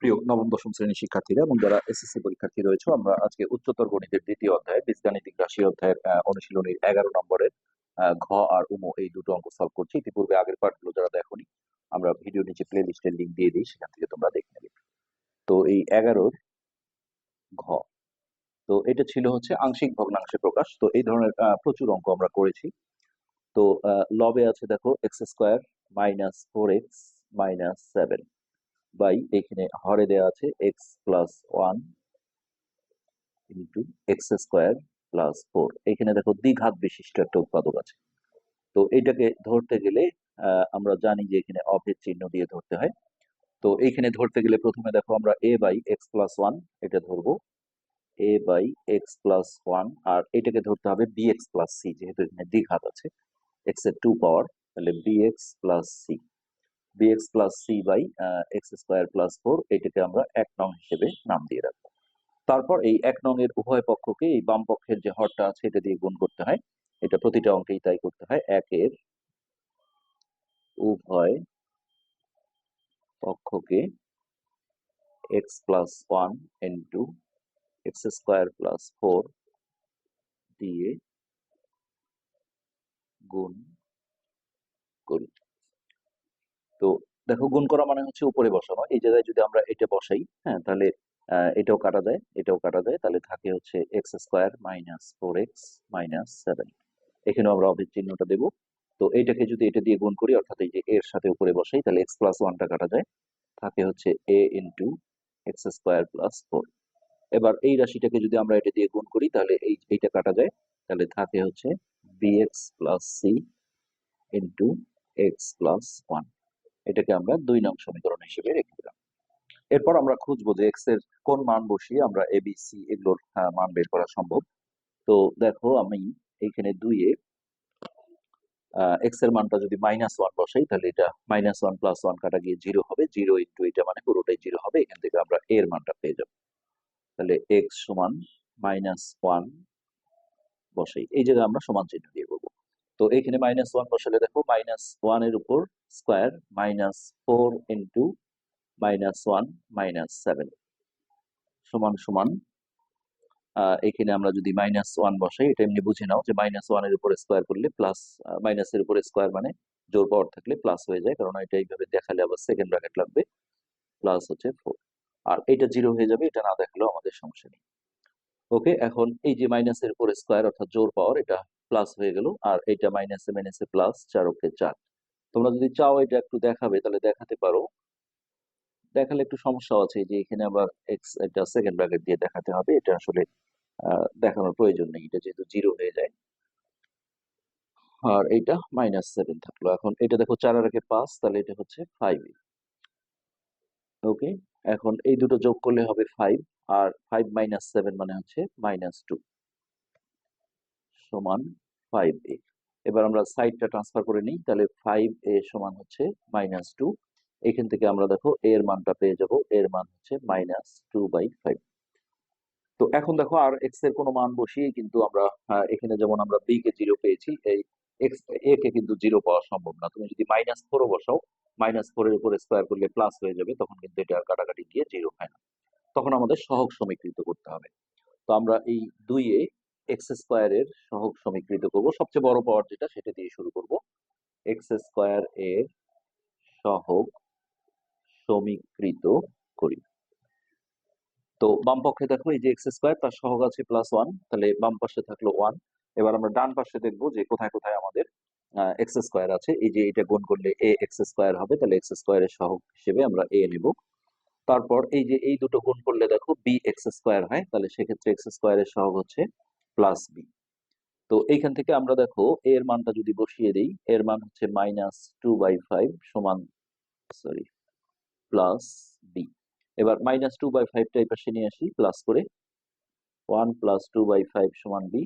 প্রিয় নবম, দশম শ্রেণির শিক্ষার্থীরা এবং যারা এসএসসি পরীক্ষার্থী রয়েছে, আমরা আজকে উচ্চতর গণিতের দ্বিতীয় অধ্যায়, বীজগাণিতিক রাশি অধ্যায়ের অনুশীলনীর এগারো নম্বরের ঘ আর উমো এই দুটো অঙ্ক সলভ করছি। ইতিপূর্বে আগের পার্টগুলো যারা দেখোনি, আমরা ভিডিও নিচে প্লে লিস্টের লিঙ্ক দিয়ে দিই, সেখান থেকে তোমরা দেখে নেবে। তো এই এগারোর ঘ, তো এটা ছিল হচ্ছে আংশিক ভগ্নাংশে প্রকাশ। তো এই ধরনের প্রচুর অঙ্ক আমরা করেছি। তো লবে আছে দেখো x square minus four x minus seven by এখানে হরে দেওয়া আছে x plus one into x square plus four এখানে দেখো দ্বিঘাত বিশিষ্ট একটা উৎপাদক আছে। তো এটাকে ধরতে গেলে আমরা জানি যে এখানে অভেদ চিহ্ন দিয়ে ধরতে হয়। তো এইখানে ধরতে গেলে প্রথমে দেখো আমরা a by x plus one এটা ধরবো। A by x plus one আর এটাকে ধরতে হবে বি এক্স প্লাস সি যেহেতু এখানে দ্বিঘাত আছে। এক্সের টু পাওয়ার তাহলে b x plus c x plus c by x square plus four এটাকে আমরা এক নং হিসেবে নাম দিয়ে রাখব। তারপর এই এক নং এর উভয় পক্ষকে এই বাম পক্ষের যে হরটা আছে, এটা দিয়ে গুণ করতে হয়। এটা প্রতিটা অঙ্কেই তাই করতে হয়। একের উভয় পক্ষকে x plus one into x square plus four দিয়ে গুণ করি। তো দেখো গুণ করা মানে হচ্ছে উপরে বসানো। এই জায়গায় যদি আমরা এটা বসাই হ্যাঁ তাহলে এটাও কাটা যায়, এটাও কাটা যায়, তাহলে থাকে হচ্ছে x square minus four x minus seven এখানেও আমরা অভেদ চিহ্নটা দেবো। তো এইটাকে যদি এটা দিয়ে গুণ করি, অর্থাৎ এই যে এর সাথে উপরে বসাই, তাহলে এক্স প্লাস ওয়ানটা কাটা যায়, থাকে হচ্ছে a into x square plus four এবার এই রাশিটাকে যদি আমরা এটা দিয়ে গুণ করি, তাহলে এই, এইটা কাটা যায়, তাহলে থাকে হচ্ছে b x plus c into x plus one এটাকে আমরা দুই নং সমীকরণ হিসেবে রেখে দিলাম। এরপর আমরা খুঁজবো যে এক্সের কোন মান বসিয়ে আমরা এ বি সি এগুলোর মান বের করা সম্ভব। তো দেখো আমি এইখানে দুইয়ে এক্সের মানটা যদি মাইনাস ওয়ান বসাই, তাহলে এটা মাইনাস ওয়ান প্লাস ওয়ান কাটা গিয়ে জিরো হবে। জিরো ইন্টু এটা মানে পুরোটাই জিরো হবে। এখান থেকে আমরা এর মানটা পেয়ে যাব। তাহলে এক্স সমান মাইনাস ওয়ান বসাই। এই জায়গায় আমরা সমান চিহ্ন দিয়ে করব তো এখানে মাইনাস ওয়ান বসালে দেখো মাইনাস ওয়ানের উপর square minus four into minus one minus seven সমান সমান। এখানে আমরা যদি মাইনাস ওয়ান বসাই, এটা এমনি বুঝে নাও যে মাইনাস ওয়ানের উপরে স্কোয়ার করলে প্লাস মাইনাসের উপরে স্কোয়ার মানে জোর পাওয়ার থাকলে প্লাস হয়ে যায়, কারণ এটা এইভাবে দেখালে আবার সেকেন্ড ব্র্যাকেট লাগবে প্লাস হচ্ছে ফোর আর এটা জিরো হয়ে যাবে, এটা না দেখালেও আমাদের সমস্যা নেই। ওকে এখন এই যে মাইনাসের উপর স্কোয়ার অর্থাৎ জোর পাওয়ার, এটা প্লাস হয়ে গেল, আর এটা মাইনাসে মাইনাসে প্লাস চার ওকে চার। তোমরা যদি চাও এটা একটু দেখাবে, তাহলে দেখাতে পারো। দেখালে একটু সমস্যা আছে যে এখানে আবার এক্স এটা সেকেন্ড ব্র্যাকেট দিয়ে দেখাতে হবে, এটা আসলে দেখানোর প্রয়োজন নেই, এটা যেহেতু জিরো হয়ে যায়। আর এইটা মাইনাস সেভেন থাকল। এখন এটা দেখো চার আর পাঁচ, তাহলে এটা হচ্ছে ফাইভ ওকে এখন এই দুটো যোগ করলে হবে ফাইভ আর ফাইভ মাইনাস সেভেন মানে হচ্ছে মাইনাস টু সমান ফাইভ এ এবার আমরা সাইডটা ট্রান্সফার করে নিই, তাহলে ফাইভ এ সমান হচ্ছে মাইনাস টু এখান থেকে আমরা দেখো এর মানটা পেয়ে যাব, এর মান হচ্ছে মাইনাস টু বাই ফাইভ তো এখন দেখো আর এক্সের কোনো মান বসিয়ে কিন্তু আমরা এখানে যেমন আমরা বি কে জিরো পেয়েছি, এই এক্স এ কে কিন্তু জিরো পাওয়া সম্ভব না। তুমি যদি মাইনাস ফোরও বসাও মাইনাস ফোর এর উপরে স্কোয়ার করলে প্লাস হয়ে যাবে, তখন কিন্তু এটা আর কাটাকাটি দিয়ে জিরো হয় না। তখন আমাদের সহগ সমীকৃত করতে হবে। তো আমরা এই দুইয়ে এক্স স্কোয়ার এর সহগ সমীকৃত করব। সবচেয়ে বড় পাওয়ার যেটা, সেটা দিয়ে শুরু করব। এক্স স্কোয়ার এর সহগ সমীকৃত করি। তো বাম পক্ষে দেখো, এই যে এক্স স্কোয়ার তার সহগ আছে প্লাস ওয়ান তাহলে বাম পাশে থাকল ওয়ান এবার আমরা ডান পাশে দেখব যে কোথায় কোথায় আমাদের এক্স স্কোয়ার আছে। এই যে এটা গুণ করলে এ এক্স স্কোয়ার হবে, তাহলে এক্স স্কোয়ারের সহগ হিসেবে আমরা এ নেব। তারপর এই যে এই দুটো গুণ করলে দেখো বি এক্স স্কোয়ার হয়, তাহলে সেক্ষেত্রে এক্স স্কোয়ারের সহগ হচ্ছে প্লাস বি তো এইখান থেকে আমরা দেখো এর মানটা যদি বসিয়ে দিই, এর মান হচ্ছে মাইনাস টু বাই ফাইভ সমান সরি প্লাস বি এবার মাইনাস টু বাই ফাইভটা এই পাশে নিয়ে আসি প্লাস করে one plus two by five সমান বি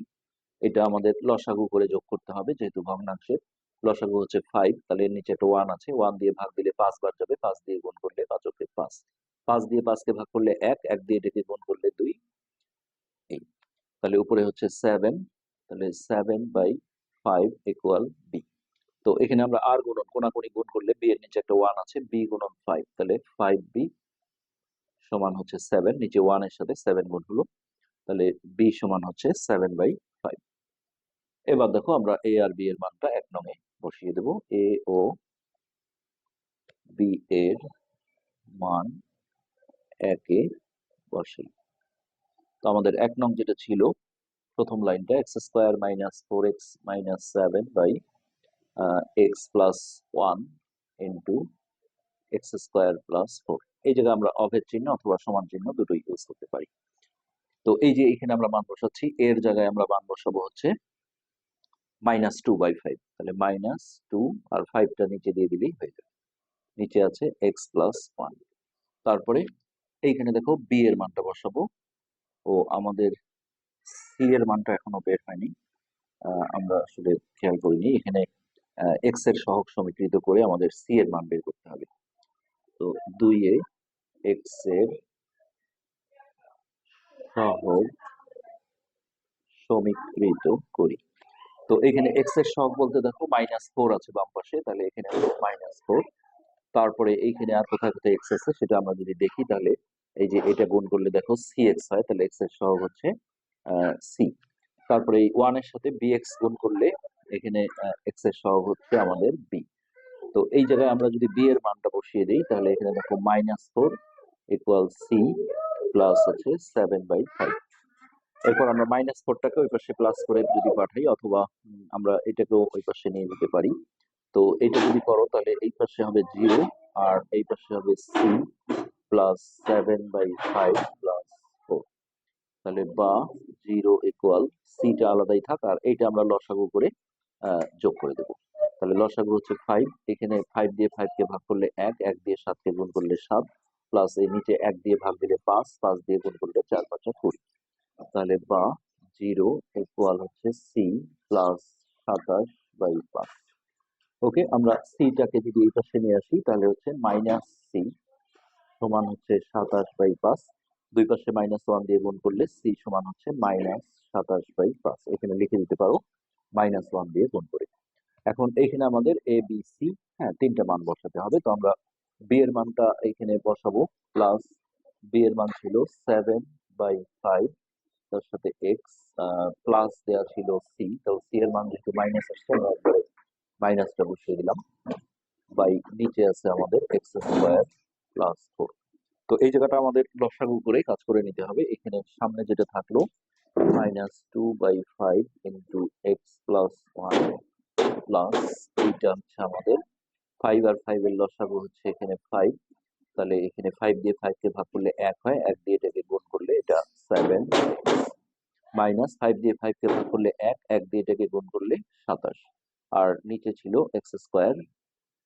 এটা আমাদের লসাগু করে যোগ করতে হবে যেহেতু ভগ্নাংশের। লসাগু হচ্ছে ফাইভ তাহলে এর নিচে একটা ওয়ান আছে। ওয়ান দিয়ে ভাগ দিলে পাঁচ বার যাবে, পাঁচ দিয়ে গুণ করলে পাঁচ ওকে পাঁচ। পাঁচ দিয়ে পাঁচকে ভাগ করলে এক এক দিয়ে এটাকে গুণ করলে দুই। তাহলে উপরে হচ্ছে সেভেন তাহলে seven by five equal b তো এখানে আমরা আর গুণন কোনাকুনি গুণ করলে বি এর নিচে একটা ওয়ান আছে বি গুণন ফাইভ তাহলে ফাইভ বি সমান হচ্ছে সেভেন নিচে ওয়ানের সাথে সেভেন গুণ হলো, তাহলে বি সমান হচ্ছে সেভেন বাই ফাইভ এবার দেখো আমরা এ আর বি এর মানটা এক নঙে বসিয়ে দেব এ ও বি এর মান একে বসাই। তো আমাদের এক নং যেটা ছিল, প্রথম লাইনটা x square minus four x minus seven by x plus one into x square plus four এই জায়গায় আমরা অভেদ চিহ্ন অথবা সমান চিহ্ন দুটোই ইউজ করতে পারি। তো এই যে এখানে আমরা মান বসাচ্ছি, এর জায়গায় আমরা মান বসাবো হচ্ছে মাইনাস টু বাই ফাইভ তাহলে মাইনাস টু আর ফাইভটা নিচে দিয়ে দিলেই হয়ে যাবে। নিচে আছে এক্স প্লাস ওয়ান তারপরে এইখানে দেখো বি এর মানটা বসাবো। ও আমাদের সি এর মানটা এখনও বের হয়নি। আমরা আসলে খেয়াল করিনি। এখানে এক্সের সহগ সমীকৃত করে আমাদের সি এর মান বের করতে হবে। তো দুই এ এক্সের সহগ সমীকৃত করি। তো এখানে এক্সের সহগ বলতে দেখো মাইনাস ফোর আছে বাম পাশে, তাহলে এখানে মাইনাস ফোর তারপরে এইখানে আর কোথায় কোথায় এক্স আছে সেটা আমরা যদি দেখি, তাহলে এই যে এটা গুণ করলে দেখো সি এক্স হয়, তাহলে এক্সের সহগ হচ্ছে সি তারপরে এই ওয়ানের সাথে বি এক্স গুণ করলে এখানে এক্সের সহগ হচ্ছে আমাদের বি তো এই জায়গায় আমরা যদি বি এর মানটা বসিয়ে দিই, তাহলে এখানে দেখো minus four equal c plus হচ্ছে সেভেন বাই ফাইভ এরপর আমরা মাইনাস ফোরটাকে ওই পাশে প্লাস করে যদি পাঠাই, অথবা আমরা এটাকেও ওই পাশে নিয়ে যেতে পারি। তো এটা যদি করো, তাহলে এই পাশে হবে জিরো আর এই পাশে হবে c plus seven by five plus four তাহলে বা জিরো ইকুয়াল সিটা আলাদাই থাক, আর এইটা আমরা লসাগু করে যোগ করে দেবো। তাহলে লসাগু হচ্ছে ফাইভ এখানে ফাইভ দিয়ে ফাইভ কে ভাগ করলে এক এক দিয়ে সাতকে গুণ করলে সাত প্লাস এই নিচে এক দিয়ে ভাগ দিলে পাঁচ পাঁচ দিয়ে গুণ করলে চার, পাঁচা কুড়ি। তাহলে বা জিরো ইকুয়াল হচ্ছে সি প্লাস সাতাশ বাই পাঁচ ওকে আমরা সিটাকে যদি এই পাশে নিয়ে আসি, তাহলে হচ্ছে মাইনাস সি সমান হচ্ছে সাতাশ বাই পাঁচ। দুই পাশে মাইনাস ওয়ান দিয়ে গুণ করলে সি সমান হচ্ছে মাইনাস সাতাশ বাই পাঁচ। এখানে লিখে দিতে পারো মাইনাস ওয়ান দিয়ে গুণ করে। এখন এইখানে আমাদের এ বি সি হ্যাঁ তিনটা মান বসাতে হবে। তো আমরা বি এর মানটা এখানে বসাবো প্লাস বি এর মান ছিল সেভেন বাই ফাইভ তার সাথে এক্স প্লাস দেওয়া ছিল সি তো সি এর মান যেহেতু মাইনাস আসছে, আমরা মাইনাসটা বসিয়ে দিলাম। বাই নিচে আছে আমাদের এক্স স্কোয়ার প্লাস ফোর তো এই জায়গাটা আমাদের লসাগু করে কাজ করে নিতে হবে। এখানে সামনে যেটা থাকল minus two by five into x plus one plus এইটা হচ্ছে আমাদের ফাইভ আর ফাইভ এর লসাগু হচ্ছে এখানে ফাইভ তাহলে এখানে ফাইভ দিয়ে ফাইভ কে ভাগ করলে এক হয়। এক দিয়ে এটাকে গুণ করলে এটা সেভেন মাইনাস ফাইভ দিয়ে ফাইভ কে ভাগ করলে এক এক দিয়ে এটাকে গুণ করলে সাতাশ। আর নিচে ছিল x square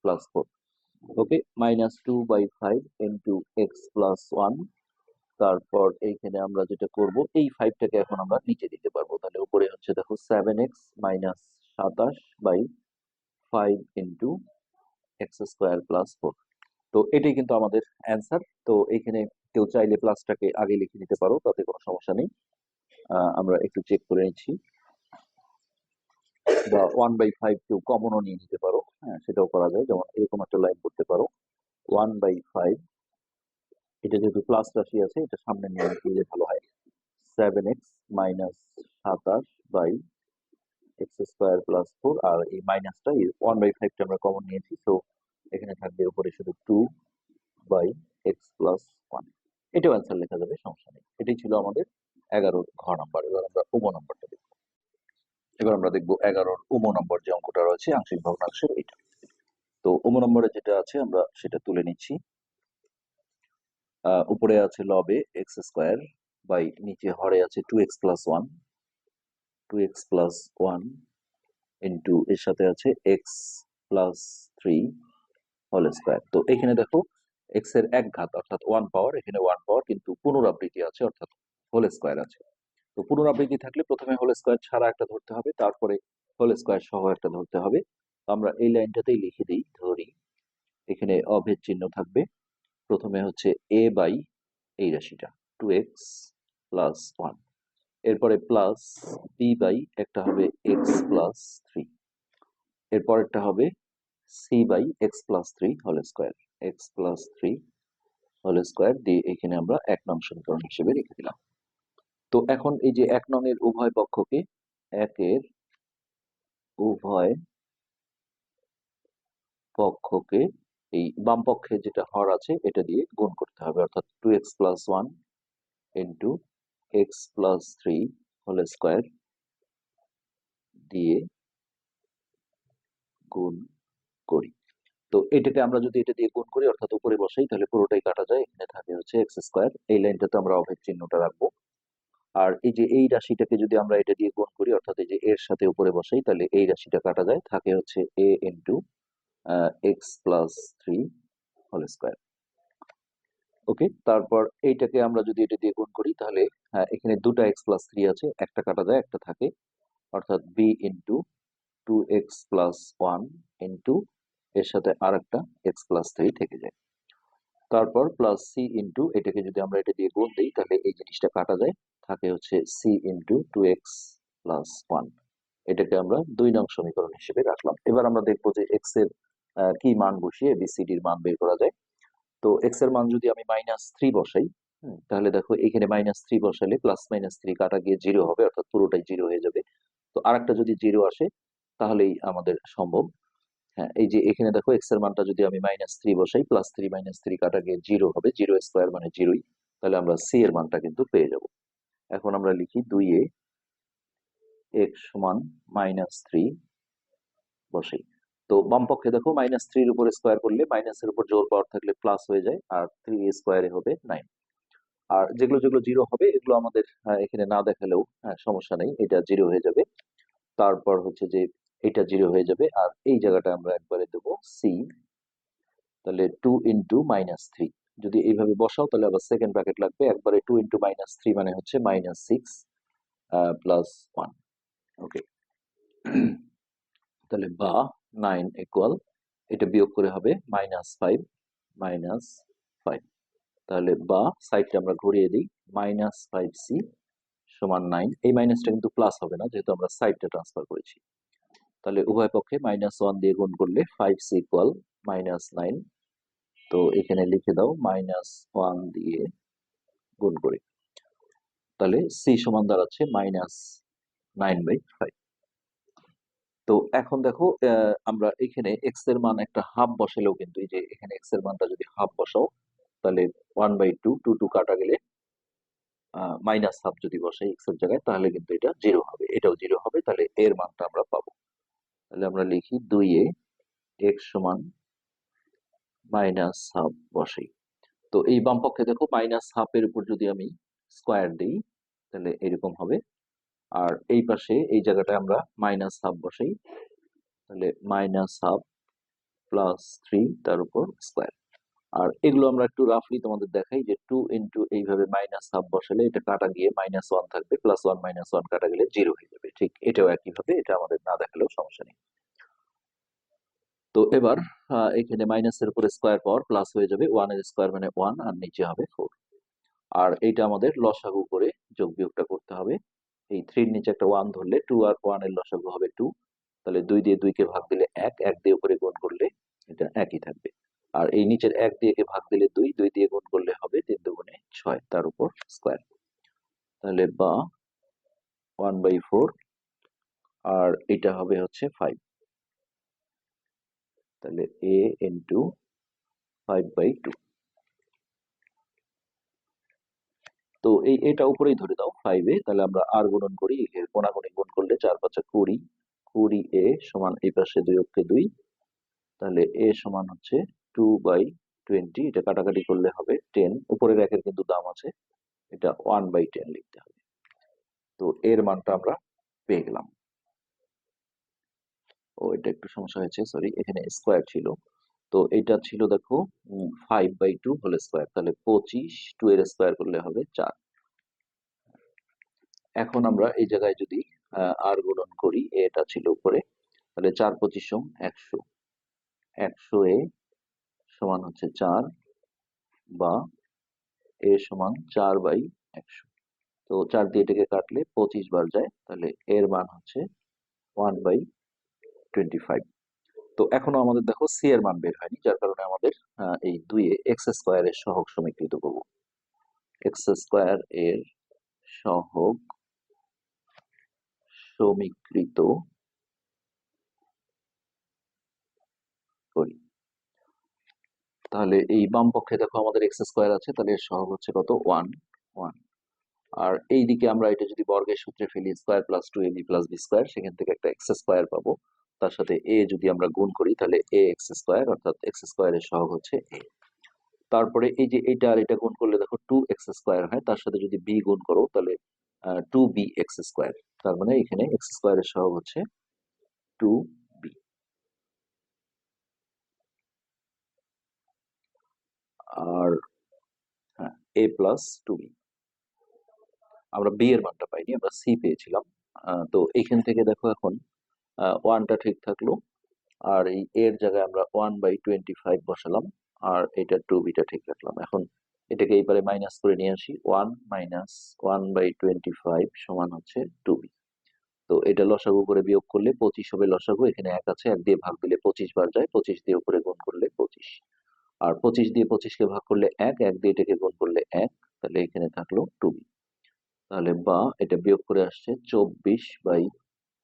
plus four okay minus two by five into x plus one তারপর এইখানে আমরা যেটা করব, এই ফাইভটাকে এখন আমরা নিচে দিতে পারব। তাহলে উপরে হচ্ছে দেখো সেভেন এক্স মাইনাস সাতাশ by five into x square plus four তো এটাই কিন্তু আমাদের অ্যান্সার তো এইখানে কেউ চাইলে প্লাসটাকে আগে লিখে নিতে পারো, তাতে কোনো সমস্যা নেই। আমরা একটু চেক করে নিচ্ছি। বা ওয়ান বাই ফাইভ কেউ কমনও নিয়ে নিতে পারো হ্যাঁ সেটাও করা যায়। যেমন এরকম একটা লাইন করতে পারো। ওয়ান বাই ফাইভ এটা যেহেতু প্লাস রাশি আছে, এটা সামনে নিয়ে দিলে ভালো হয়। সেভেন এক্স মাইনাস সাতাশ by x square plus four আর এই মাইনাসটা ওয়ান বাই ফাইভটা আমরা কমন নিয়েছি তো এখানে থাকবে উপরে শুধু two by x plus one এটাও অ্যান্সার লেখা যাবে, সমস্যা নেই। এটাই ছিল আমাদের এগারো ঘ নাম্বার এবার আমরা উম নম্বরটা এবার আমরা দেখব এগারোর উম নম্বর যে অঙ্কটা রয়েছে, আংশিক ভগ্নাংশের এটা। তো উম নম্বরে যেটা আছে, আমরা সেটা তুলে নিচ্ছি। উপরে আছে লবে এক্স স্কোয়ার বাই নিচে হরে আছে two x plus one two x plus one into এর সাথে আছে x plus three whole square তো এখানে দেখো এক্সের এক ঘাত, অর্থাৎ ওয়ান পাওয়ার এখানে ওয়ান পাওয়ার কিন্তু পুনরাবৃত্তি আছে, অর্থাৎ হোল স্কোয়ার আছে। তো পুনরাবৃত্তি থাকলে প্রথমে হোল স্কোয়ার ছাড়া একটা ধরতে হবে, তারপরে হোল স্কোয়ার সহ একটা ধরতে হবে। আমরা এই লাইনটাতেই লিখে দিই, ধরি। এখানে অভেদ চিহ্ন থাকবে। প্রথমে হচ্ছে এ বাই এই রাশিটা টু এক্স প্লাস ওয়ান এরপরে প্লাস বি বাই একটা হবে এক্স প্লাস থ্রি এরপরেরটা হবে c by x plus three whole square x plus three whole square দিয়ে এখানে আমরা এক নং সমীকরণ হিসেবে রেখে দিলাম। তো এখন এই যে এক নং এর উভয় পক্ষকে একের উভয় পক্ষকে এই বাম পক্ষে যেটা হর আছে, এটা দিয়ে গুণ করতে হবে। অর্থাৎ two x plus one into x plus three whole square দিয়ে গুণ করি। তো এটাকে আমরা যদি এটা দিয়ে গুণ করি, অর্থাৎ উপরে বসাই, তাহলে পুরোটাই কাটা যায়। এখানে থাকে হচ্ছে এক্স স্কোয়ার এই লাইনটাতে আমরা অভেদ চিহ্নটা রাখব। আর এই যে এই রাশিটাকে যদি আমরা এটা দিয়ে গুণ করি অর্থাৎ এই যে এর সাথে উপরে বসাই তাহলে এই রাশিটা কাটা যায় থাকে হচ্ছে a into x plus three whole square okay তারপর এইটাকে আমরা যদি এটা দিয়ে গুণ করি তাহলে হ্যাঁ, এখানে দুটো এক্স প্লাস থ্রি আছে একটা কাটা যায় একটা থাকে। অর্থাৎ b into two x plus one into এর সাথে আর একটা এক্স প্লাস থ্রি থেকে যায়। তারপর প্লাস সি ইন্টু এটাকে যদি আমরা এটা দিয়ে গুণ দিই, তাহলে এই জিনিসটা কাটা যায়। থাকে হচ্ছে c into two x plus one এটাকে আমরা দুই নং সমীকরণ হিসেবে রাখলাম। এবার আমরা দেখব যে এক্সের কি মান বসিয়ে বিসিডির মান বের করা যায়। তো এক্সের মান যদি আমি মাইনাস থ্রি বসাই তাহলে দেখো এখানে মাইনাস থ্রি বসালে প্লাস মাইনাস থ্রি কাটা গিয়ে জিরো হবে, অর্থাৎ পুরোটাই জিরো হয়ে যাবে। তো আরেকটা যদি জিরো আসে, তাহলেই আমাদের সম্ভব। হ্যাঁ এই যে এখানে দেখো এক্সের মানটা যদি আমি মাইনাস থ্রি বসাই প্লাস থ্রি মাইনাস থ্রি কাটা গিয়ে জিরো হবে জিরো স্কোয়ার মানে জিরোই তাহলে আমরা সি এর মানটা কিন্তু পেয়ে যাব। এখন আমরা লিখি দুই এ এক্স সমান মাইনাস থ্রি বসাই। তো বাম পক্ষে দেখো মাইনাস থ্রির উপর স্কোয়ার করলে মাইনাসের উপর জোর পাওয়ার থাকলে প্লাস হয়ে যায় আর থ্রি স্কোয়ারে হবে নাইন আর যেগুলো যেগুলো জিরো হবে এগুলো আমাদের এখানে না দেখালেও হ্যাঁ, সমস্যা নেই এটা জিরো হয়ে যাবে। তারপর হচ্ছে যে এটা জিরো হয়ে যাবে। আর এই জায়গাটা আমরা একবারে দেবো সি তাহলে টু ইন্টু মাইনাস থ্রি যদি এইভাবে বসাও, তাহলে আবার সেকেন্ড ব্র্যাকেট লাগবে। একবারে টু ইন্টু মাইনাস থ্রি মানে হচ্ছে minus six plus one okay তাহলে বা নাইন ইকুয়াল এটা বিয়োগ করে হবে মাইনাস ফাইভ মাইনাস ফাইভ তাহলে বা সাইডটা আমরা ঘুরিয়ে দিই মাইনাস ফাইভ সি সমান নাইন এই মাইনাসটা কিন্তু প্লাস হবে না, যেহেতু আমরা সাইডটা ট্রান্সফার করেছি। তাহলে উভয় পক্ষে মাইনাস ওয়ান দিয়ে গুণ করলে five c equal minus nine তো এখানে লিখে দাও মাইনাস ওয়ান দিয়ে গুণ করে। তাহলে সি সমান দাঁড়াচ্ছে মাইনাস নাইন বাই ফাইভ তো এখন দেখো আমরা এখানে এক্সের মান একটা হাফ বসালেও কিন্তু এই যে এখানে এক্সের মানটা যদি হাফ বসাও, তাহলে one by two two two কাটা গেলে মাইনাস হাফ যদি বসাই এক্সের জায়গায়, তাহলে কিন্তু এটা জিরো হবে। এটাও জিরো হবে, তাহলে এর মানটা আমরা পাবো। তাহলে আমরা লিখি দুই এ এক্স সমান মাইনাস হাফ বসাই। তো এই বাম পক্ষে দেখো মাইনাস হাফের উপর যদি আমি স্কোয়ার দিই, তাহলে এরকম হবে। আর এই পাশে এই জায়গাটায় আমরা মাইনাস হাফ বসাই, তাহলে মাইনাস হাফ প্লাস থ্রি তার উপর স্কোয়ার আর এগুলো আমরা একটু রাফলি তোমাদের দেখাই যে টু ইন্টু এইভাবে মাইনাস হাফ বসালে এটা কাটা গিয়ে মাইনাস ওয়ান থাকবে প্লাস ওয়ান মাইনাস ওয়ান কাটা গেলে জিরো হয়ে যাবে। ঠিক, এটাও একইভাবে, এটা আমাদের না দেখালেও সমস্যা নেই। তো এবার এখানে মাইনাসের উপরে স্কোয়ার পাওয়ার প্লাস হয়ে যাবে ওয়ানের স্কোয়ার মানে ওয়ান আর নিচে হবে ফোর আর এটা আমাদের লসাগু করে যোগ বিয়োগটা করতে হবে। এই থ্রির নিচে একটা ওয়ান ধরলে টু আর ওয়ানের লসাগু হবে টু তাহলে দুই দিয়ে দুইকে ভাগ দিলে এক এক দিয়ে উপরে গুণ করলে এটা একই থাকবে। আর এই নিচের এক দিয়ে ভাগ দিলে দুই দুই দিয়ে গুণ করলে হবে তিন দুগুণে ছয়, তার উপর স্কোয়ার তাহলে বা ওয়ান বাই ফোর আর এটা হবে হচ্ছে ফাইভ তাহলে a into five by two তো এই এটা উপরেই ধরে দাও ফাইভে তাহলে আমরা আর গুণন করি, এর কোনাগুনি গুণ করলে চার পাঁচা কুড়ি কুড়ি এ সমান এই পাশে দুই অক্ষে দুই, তাহলে এ সমান হচ্ছে টু বাই টোয়েন্টি এটা কাটাকাটি করলে হবে টেন উপরের একের কিন্তু দাম আছে, এটা ওয়ান বাই টেন লিখতে হবে। তো এর মানটা আমরা পেয়ে গেলাম। ও, এটা একটু সমস্যা হয়েছে সরি এখানে স্কোয়ার ছিল। তো এটা ছিল, দেখো five by two whole square তাহলে পঁচিশ টু এর স্কোয়ার করলে হবে চার। এখন আমরা এই জায়গায় যদি আর গুণন করি এটা ছিল উপরে, তাহলে চার পঁচিশ একশো। একশো এ সমান হচ্ছে চার বা এ সমান চার বাই একশো। তো চার দিয়ে এটাকে কাটলে পঁচিশ বার যায়, তাহলে এর মান হচ্ছে ওয়ান বাই টোয়েন্টি ফাইভ। তো এখনও আমাদের দেখো সি এর মান বের হয়নি, যার কারণে আমাদের এই দুইয়ে এক্স স্কোয়ারের সহগ সমীকৃত করব। এক্স স্কোয়ার এর সহগ সমীকৃত করি। তাহলে এই বাম পক্ষে দেখো আমাদের এক্স স্কোয়ার আছে, তাহলে এর সহগ হচ্ছে কত? ওয়ান ওয়ান আর এই দিকে আমরা এটা যদি বর্গের সূত্রে ফেলি square plus two a b plus b square সেখান থেকে একটা এক্স স্কোয়ার পাবো। তার সাথে এ যদি আমরা গুণ করি, তাহলে এ এক্স স্কোয়ার অর্থাৎ এক্স স্কোয়ারের সহগ হচ্ছে এ তারপরে এই যে এটা আর এটা গুণ করলে দেখো টু এক্স স্কোয়ার হয়, তার সাথে যদি বি গুণ করো, তাহলে টু বি এক্স স্কোয়ার তার মানে এখানে এক্স স্কোয়ারের সহগ হচ্ছে টু বি আর হ্যাঁ এ প্লাস টু বি আমরা বি এর মানটা পাইনি, আমরা সি পেয়েছিলাম। তো এখান থেকে দেখো এখন ওয়ানটা ঠিক থাকল। আর এই এর জায়গায় আমরা ওয়ান বাই টোয়েন্টি ফাইভ বসালাম, আর এটা টু বিটা ঠিক রাখলাম। এখন এটাকে এইবারে মাইনাস করে নিয়ে আসি। One minus one by twenty five সমান হচ্ছে টু বি তো এটা লসাগু করে বিয়োগ করলে পঁচিশ হবে লসাগু। এখানে এক আছে, এক দিয়ে ভাগ দিলে পঁচিশ বার যায়। পঁচিশ দিয়ে উপরে গুণ করলে পঁচিশ। আর পঁচিশ দিয়ে পঁচিশকে ভাগ করলে এক এক দিয়ে এটাকে গুণ করলে এক, তাহলে এখানে থাকল টু তাহলে বা এটা বিয়োগ করে আসছে চব্বিশ বাই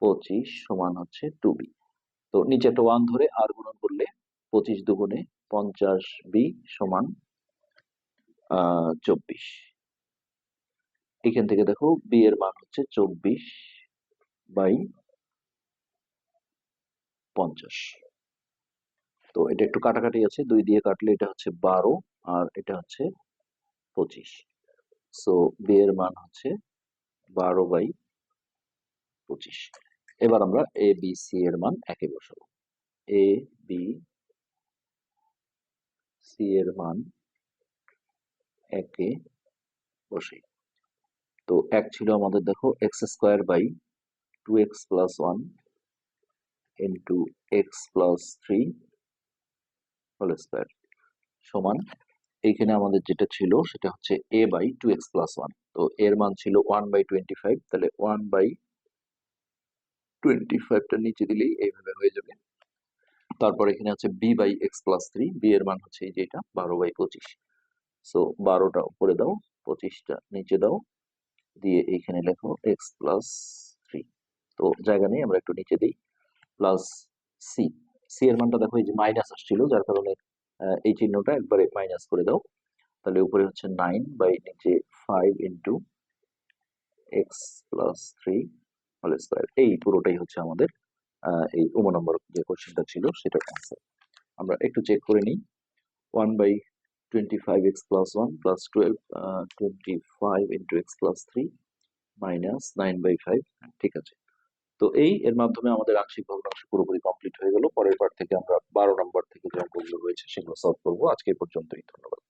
পঁচিশ সমান হচ্ছে টু বি তো নিচে একটা ওয়ান ধরে আর গুণন করলে পঁচিশ দুগুণে পঞ্চাশ বি সমান চব্বিশ। এখান থেকে দেখো বি এর মান হচ্ছে চব্বিশ বাই পঞ্চাশ। তো এটা একটু কাটাকাটি আছে। দুই দিয়ে কাটলে এটা হচ্ছে বারো আর এটা হচ্ছে পঁচিশ। সো বি এর মান হচ্ছে বারো বাই পঁচিশ। এবার আমরা এ বি সি এর মান একে বসাবো। এ বি সি এর মান একে বসাই তো এক ছিল আমাদের, দেখো x square by two x plus one into x plus three whole square সমান, এইখানে আমাদের যেটা ছিল সেটা হচ্ছে a by two x plus one তো এর মান ছিল ওয়ান বাই টোয়েন্টি ফাইভ তাহলে ওয়ান বাই টোয়েন্টি ফাইভটা নিচে দিলেই এইভাবে হয়ে যাবে। তারপর এখানে আছে b by x plus three b এর মান হচ্ছে এই যে এটা, বারো বাই পঁচিশ। সো বারোটা উপরে দাও, পঁচিশটা নিচে দাও, দিয়ে এইখানে লেখো এক্স প্লাস থ্রি তো জায়গা নেই, আমরা একটু নিচে দিই। প্লাস সি সি এর মানটা দেখো, এই যে মাইনাস আসছিল, যার কারণে এই চিহ্নটা একবারে মাইনাস করে দাও। তাহলে উপরে হচ্ছে নাইন বাই নিচে five into x plus three whole square এই পুরোটাই হচ্ছে আমাদের এই উম নম্বর যে কোশ্চেনটা ছিল সেটার অ্যান্সার আমরা একটু চেক করে নিই। One by twenty five x plus one plus twelve twenty five into x plus three minus nine by five ঠিক আছে। তো এই, এর মাধ্যমে আমাদের আংশিক ভগ্নাংশ পুরোপুরি কমপ্লিট হয়ে গেল। পরের বার থেকে আমরা বারো নম্বর থেকে যে অঙ্কগুলো রয়েছে সেগুলো সলভ করব। আজকে পর্যন্তই, ধন্যবাদ।